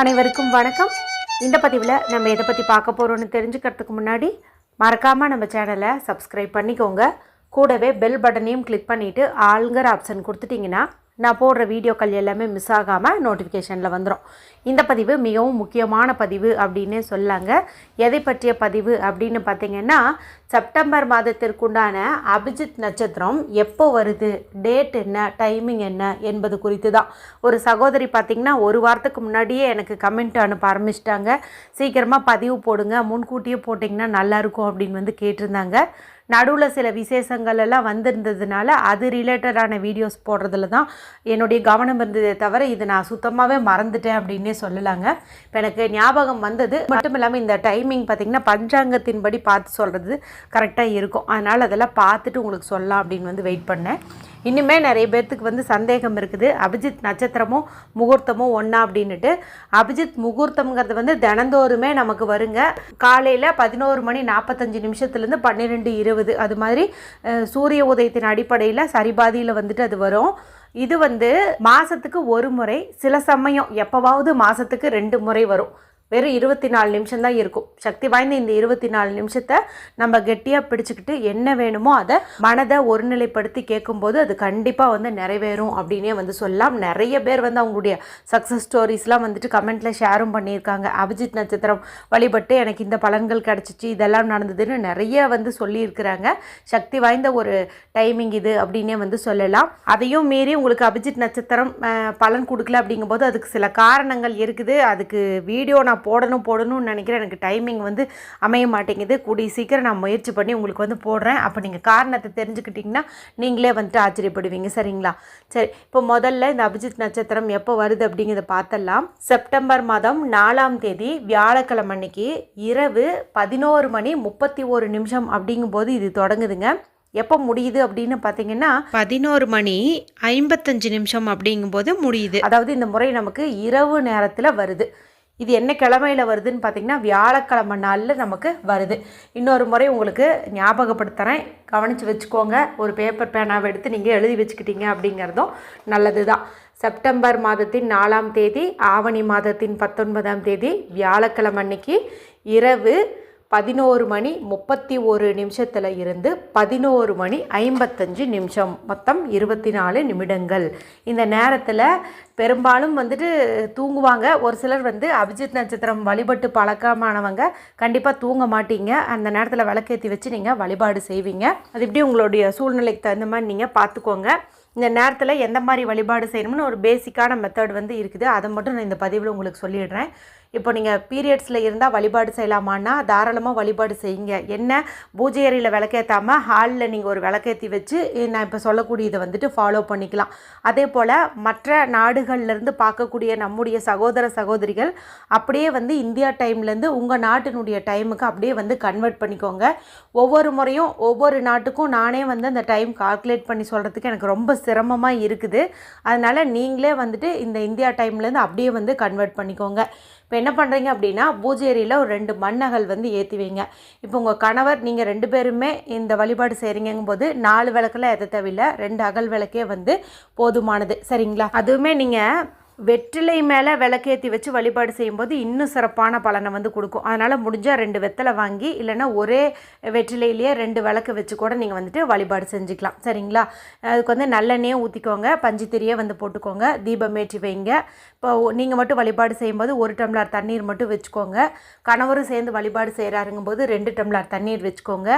அனைவருக்கும் வணக்கம். இந்த பதிவில் நம்ம எதை பற்றி பார்க்க போகிறோன்னு தெரிஞ்சுக்கிறதுக்கு முன்னாடி மறக்காமல் நம்ம சேனலை சப்ஸ்கிரைப் பண்ணிக்கோங்க. கூடவே பெல் பட்டனையும் கிளிக் பண்ணிவிட்டு ஆளுங்கிற ஆப்ஷன் கொடுத்துட்டிங்கன்னா நான் போடுற வீடியோக்கள் எல்லாமே மிஸ் ஆகாமல் நோட்டிஃபிகேஷனில் வந்துடும் இந்த பதிவு மிகவும் முக்கியமான பதிவு அப்படின்னே சொல்லாங்க எதை பற்றிய பதிவு அப்படின்னு பார்த்தீங்கன்னா செப்டம்பர் மாதத்திற்குண்டான அபிஜித் நட்சத்திரம் எப்போ வருது? டேட் என்ன? டைமிங் என்ன? என்பது குறித்து தான் ஒரு சகோதரி பார்த்திங்கன்னா ஒரு வாரத்துக்கு முன்னாடியே எனக்கு கமெண்ட் அனுப்ப ஆரம்பிச்சிட்டாங்க. சீக்கிரமாக பதிவு போடுங்க. முன்கூட்டியே போட்டிங்கன்னா நல்லாயிருக்கும் அப்படின்னு வந்து கேட்டிருந்தாங்க. நடுவில் சில விசேஷங்கள் எல்லாம் வந்திருந்ததுனால அது ரிலேட்டடான வீடியோஸ் போடுறதுல தான் என்னுடைய கவனம் இருந்ததே தவிர இது நான் சுத்தமாகவே மறந்துட்டேன் அப்படின்னே சொல்லலாங்க. இப்போ எனக்கு ஞாபகம் வந்தது. மட்டும் இல்லாமல் இந்த டைமிங் பார்த்திங்கன்னா பஞ்சாங்கத்தின்படி பார்த்து சொல்கிறது கரெக்டாக இருக்கும். அதனால் அதெல்லாம் பார்த்துட்டு உங்களுக்கு சொல்லலாம் அப்படின்னு வந்து வெயிட் பண்ணேன். இனிமேல் நிறைய பேர்த்துக்கு வந்து சந்தேகம் இருக்குது. அபிஜித் நட்சத்திரமும் முகூர்த்தமும் ஒன்றா அப்படின்னுட்டு. அபிஜித் முகூர்த்தம்ங்கிறது வந்து தினந்தோறுமே நமக்கு வருங்க. காலையில் பதினோரு மணி நாற்பத்தஞ்சு நிமிஷத்துலேருந்து பன்னிரெண்டு இருபது. அது மாதிரி சூரிய உதயத்தின் அடிப்படையில் சரிபாதியில் வந்துட்டு அது வரும். இது வந்து மாதத்துக்கு ஒரு முறை சில சமயம் எப்போவாவது மாதத்துக்கு ரெண்டு முறை வரும். வெறும் இருபத்தி நாலு நிமிஷம் தான் இருக்கும். சக்தி வாய்ந்த இந்த இருபத்தி நாலு நிமிஷத்தை நம்ம கெட்டியாக பிடிச்சிக்கிட்டு என்ன வேணுமோ அதை மனதை ஒருநிலைப்படுத்தி கேட்கும்போது அது கண்டிப்பாக வந்து நிறைவேறும் அப்படின்னே வந்து சொல்லலாம். நிறைய பேர் வந்து அவங்களுடைய சக்ஸஸ் ஸ்டோரிஸ்லாம் வந்துட்டு கமெண்ட்டில் ஷேரும் பண்ணியிருக்காங்க. அபிஜித் நட்சத்திரம் வழிபட்டு எனக்கு இந்த பலன்கள் கிடச்சிச்சு இதெல்லாம் நடந்ததுன்னு நிறைய வந்து சொல்லியிருக்கிறாங்க. சக்தி வாய்ந்த ஒரு டைமிங் இது அப்படின்னே வந்து சொல்லலாம். அதையும் மீறி உங்களுக்கு அபிஜித் நட்சத்திரம் பலன் கொடுக்கல அப்படிங்கும்போது அதுக்கு சில காரணங்கள் இருக்குது. அதுக்கு வீடியோ நான் போடணும் போடணும்னு நினைக்கிறேன். எனக்கு டைமிங் வந்து அமைய மாட்டேங்குது. கூடிய சீக்கிரம் நான் முயற்சி பண்ணி உங்களுக்கு வந்து போடுறேன். அப்போ நீங்கள் காரணத்தை தெரிஞ்சுக்கிட்டிங்கன்னா நீங்களே வந்துட்டு ஆச்சரியப்படுவீங்க. சரிங்களா? சரி இப்போ முதல்ல இந்த அபிஜித் நட்சத்திரம் எப்போ வருது அப்படிங்கிறத பார்த்தலாம் செப்டம்பர் மாதம் நாலாம் தேதி வியாழக்கிழமை அன்னைக்கு இரவு பதினோரு மணி முப்பத்தி ஒரு நிமிஷம் அப்படிங்கும்போது இது தொடங்குதுங்க. எப்போ முடியுது அப்படின்னு பார்த்தீங்கன்னா பதினோரு மணி ஐம்பத்தஞ்சு நிமிஷம் அப்படிங்கும்போது முடியுது. அதாவது இந்த முறை நமக்கு இரவு நேரத்தில் வருது. இது என்ன கிழமையில் வருதுன்னு பார்த்தீங்கன்னா வியாழக்கிழமை நாளில் நமக்கு வருது. இன்னொரு முறை உங்களுக்கு ஞாபகப்படுத்துகிறேன் கவனித்து வச்சுக்கோங்க. ஒரு பேப்பர் பேனாவை எடுத்து நீங்கள் எழுதி வச்சுக்கிட்டீங்க அப்படிங்கிறதும் நல்லது தான் செப்டம்பர் மாதத்தின் நாலாம் தேதி ஆவணி மாதத்தின் பத்தொன்பதாம் தேதி வியாழக்கிழமை அன்னைக்கு இரவு பதினோரு மணி முப்பத்தி ஒரு நிமிஷத்தில் இருந்து பதினோரு மணி ஐம்பத்தஞ்சு நிமிஷம். மொத்தம் இருபத்தி நாலு நிமிடங்கள். இந்த நேரத்தில் பெரும்பாலும் வந்துட்டு தூங்குவாங்க. ஒரு சிலர் வந்து அபிஜித் நட்சத்திரம் வழிபட்டு பழக்கமானவங்க. கண்டிப்பாக தூங்க மாட்டீங்க. அந்த நேரத்தில் விளக்கேற்றி வச்சு நீங்கள் வழிபாடு செய்வீங்க. அது எப்படி உங்களுடைய சூழ்நிலைக்கு தகுந்த மாதிரி நீங்கள் பார்த்துக்கோங்க இந்த நேரத்தில் எந்த மாதிரி வழிபாடு செய்யணும்னு ஒரு பேசிக்கான மெத்தட் வந்து இருக்குது. அதை மட்டும் நான் இந்த பதிவில் உங்களுக்கு சொல்லிடுறேன். இப்போ நீங்கள் பீரியட்ஸில் இருந்தால் வழிபாடு செய்யலாமான்னா தாராளமாக வழிபாடு செய்யுங்க. என்ன? பூஜை அறையில் விளக்கேற்றாமல் ஹாலில் நீங்கள் ஒரு விளக்கேற்றி வச்சு நான் இப்போ சொல்லக்கூடியதை வந்துட்டு ஃபாலோ பண்ணிக்கலாம். அதே போல் மற்ற நாடுகள்லேருந்து பார்க்கக்கூடிய நம்முடைய சகோதர சகோதரிகள் அப்படியே வந்து இந்தியா டைம்லேருந்து உங்கள் நாட்டினுடைய டைமுக்கு அப்படியே வந்து கன்வெர்ட் பண்ணிக்கோங்க. ஒவ்வொரு முறையும் ஒவ்வொரு நாட்டுக்கும் நானே வந்து அந்த டைம் கால்குலேட் பண்ணி சொல்கிறதுக்கு எனக்கு ரொம்ப சிரமமாக இருக்குது. அதனால் நீங்களே வந்துட்டு இந்த இந்தியா டைம்லேருந்து அப்படியே வந்து கன்வெர்ட் பண்ணிக்கோங்க. இப்போ என்ன பண்ணுறீங்க அப்படின்னா பூஜை ஒரு ரெண்டு மண்ணகல் வந்து ஏற்றி வைங்க. இப்போ உங்கள் கணவர் நீங்கள் ரெண்டு பேருமே இந்த வழிபாடு செய்கிறீங்கும் போது நாலு விளக்கெல்லாம் எதை தேவையில்லை ரெண்டு அகல் விளக்கே வந்து போதுமானது. சரிங்களா? அதுவுமே நீங்கள் வெற்றிலை மேலே விளக்கேற்றி வச்சு வழிபாடு செய்யும்போது இன்னும் சிறப்பான பலனை வந்து கொடுக்கும். அதனால் முடிஞ்சால் ரெண்டு வெத்தலை வாங்கி இல்லைன்னா ஒரே வெற்றிலையிலேயே ரெண்டு விளக்கு வச்சு கூட நீங்கள் வந்துட்டு வழிபாடு செஞ்சுக்கலாம். சரிங்களா? அதுக்கு வந்து நல்லெண்ணெயை ஊற்றிக்கோங்க பஞ்சுத்திரியை வந்து போட்டுக்கோங்க தீபம் ஏற்றி வைங்க. இப்போ நீங்கள் மட்டும் வழிபாடு செய்யும்போது ஒரு டம்ளர் தண்ணீர் மட்டும் வச்சுக்கோங்க. கணவரும் சேர்ந்து வழிபாடு செய்கிறாருங்கும்போது ரெண்டு டம்ளர் தண்ணீர் வச்சுக்கோங்க.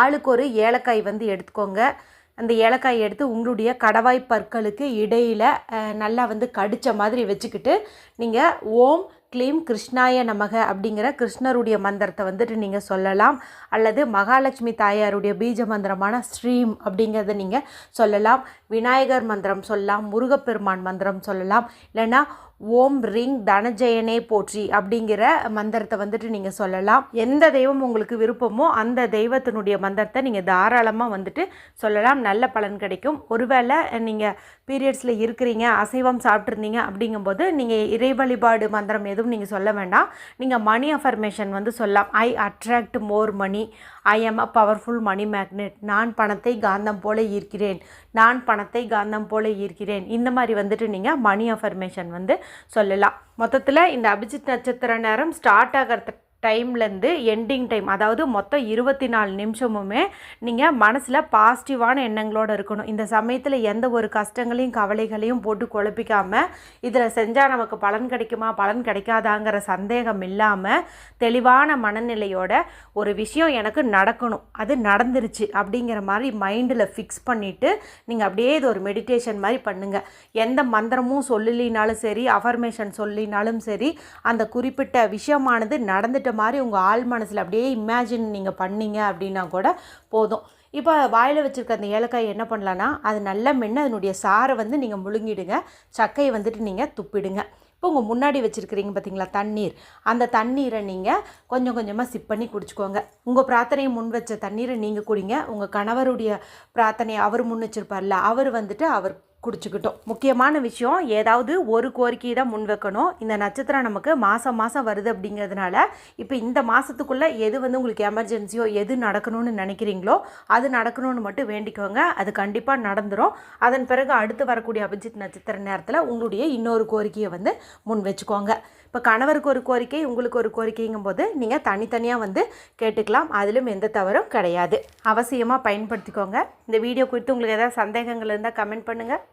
ஆளுக்கு ஒரு ஏலக்காய் வந்து எடுத்துக்கோங்க. அந்த ஏலக்காய் எடுத்து உங்களுடைய கடவாய் பற்களுக்கு இடையில் நல்லா வந்து கடித்த மாதிரி வச்சுக்கிட்டு நீங்கள் ஓம் க்ளீம் கிருஷ்ணாய நமக அப்படிங்கிற கிருஷ்ணருடைய மந்திரத்தை வந்துட்டு நீங்கள் சொல்லலாம். அல்லது மகாலட்சுமி தாயாருடைய பீஜ மந்திரமான ஸ்ரீம் அப்படிங்கிறத நீங்கள் சொல்லலாம். விநாயகர் மந்திரம் சொல்லலாம் முருகப்பெருமான் மந்திரம் சொல்லலாம். இல்லைன்னா ஓம் ரிங் தனஜெயனே போற்றி அப்படிங்கிற மந்திரத்தை வந்துட்டு நீங்கள் சொல்லலாம். எந்த தெய்வம் உங்களுக்கு விருப்பமோ அந்த தெய்வத்தினுடைய மந்திரத்தை நீங்கள் தாராளமாக வந்துட்டு சொல்லலாம். நல்ல பலன் கிடைக்கும். ஒருவேளை நீங்கள் பீரியட்ஸில் இருக்கிறீங்க அசைவம் சாப்பிட்ருந்தீங்க அப்படிங்கும்போது நீங்கள் இறை வழிபாடு மந்திரம் எதுவும் நீங்கள் சொல்ல வேண்டாம். நீங்கள் மணி அஃபர்மேஷன் வந்து சொல்லலாம். I attract more money I am a powerful money magnet நான் பணத்தை காந்தம் போல ஈர்க்கிறேன். நான் பண பணத்தை காந்தம் போல ஈர்க்கிறேன். இந்த மாதிரி வந்துட்டு நீங்கள் மணி அஃபர்மேஷன் வந்து சொல்லலாம். மொத்தத்தில் இந்த அபிஜித் நட்சத்திர நேரம் ஸ்டார்ட் ஆகிறதுக்கு டைம்லேருந்து எண்டிங் டைம் அதாவது மொத்தம் இருபத்தி நாலு நிமிஷமுமே நீங்கள் மனசில் பாசிட்டிவான எண்ணங்களோடு இருக்கணும். இந்த சமயத்தில் எந்த ஒரு கஷ்டங்களையும் கவலைகளையும் போட்டு குழப்பிக்காமல் இதில் செஞ்சால் நமக்கு பலன் கிடைக்குமா பலன் கிடைக்காதாங்கிற சந்தேகம் இல்லாமல் தெளிவான மனநிலையோட ஒரு விஷயம் எனக்கு நடக்கணும். அது நடந்துருச்சு அப்படிங்கிற மாதிரி மைண்டில் ஃபிக்ஸ் பண்ணிவிட்டு நீங்கள் அப்படியே இது ஒரு மெடிடேஷன் மாதிரி பண்ணுங்கள் எந்த மந்திரமும் சொல்லலினாலும் சரி அஃபர்மேஷன் சொல்லினாலும் சரி அந்த குறிப்பிட்ட விஷயமானது நடந்துட்ட மாதிரி உங்கள் ஆள் மனசில் அப்படியே இமேஜின் நீங்கள் பண்ணீங்க அப்படின்னா கூட போதும். இப்போ வாயில் வச்சுருக்க அந்த ஏலக்காய் என்ன பண்ணலான்னா அது நல்லா மென்று அதனுடைய சாரை வந்து நீங்கள் முழுங்கிடுங்க. சக்கையை வந்துட்டு நீங்கள் துப்பிடுங்க. இப்போ உங்கள் முன்னாடி வச்சுருக்கிறீங்க பார்த்தீங்களா தண்ணீர். அந்த தண்ணீரை நீங்கள் கொஞ்சம் கொஞ்சமாக சிப் பண்ணி குடிச்சுக்கோங்க. உங்கள் பிரார்த்தனையை முன் வச்ச தண்ணீரை நீங்கள் குடிங்க. உங்கள் கணவருடைய பிரார்த்தனையை அவர் முன் வச்சுருப்பார்ல அவர் வந்துட்டு அவர் குடிச்சுக்கிட்டோம். முக்கியமான விஷயம் ஏதாவது ஒரு கோரிக்கையை தான் முன் வைக்கணும். இந்த நட்சத்திரம் நமக்கு மாதம் மாதம் வருது அப்படிங்கிறதுனால இப்போ இந்த மாதத்துக்குள்ளே எது வந்து உங்களுக்கு எமர்ஜென்சியோ எது நடக்கணும்னு நினைக்கிறீங்களோ அது நடக்கணும்னு மட்டும் வேண்டிக்கோங்க. அது கண்டிப்பாக நடந்துடும் அதன் பிறகு அடுத்து வரக்கூடிய அபிஜித் நட்சத்திர நேரத்தில் உங்களுடைய இன்னொரு கோரிக்கையை வந்து முன் வச்சுக்கோங்க. இப்போ கணவருக்கு ஒரு கோரிக்கை உங்களுக்கு ஒரு கோரிக்கைங்கும் போது நீங்கள் தனித்தனியாக வந்து கேட்டுக்கலாம். அதிலும் எந்த தவறும் கிடையாது. அவசியமாக பயன்படுத்திக்கோங்க. இந்த வீடியோ குறித்து உங்களுக்கு ஏதாவது சந்தேகங்கள் இருந்தால் கமெண்ட் பண்ணுங்கள்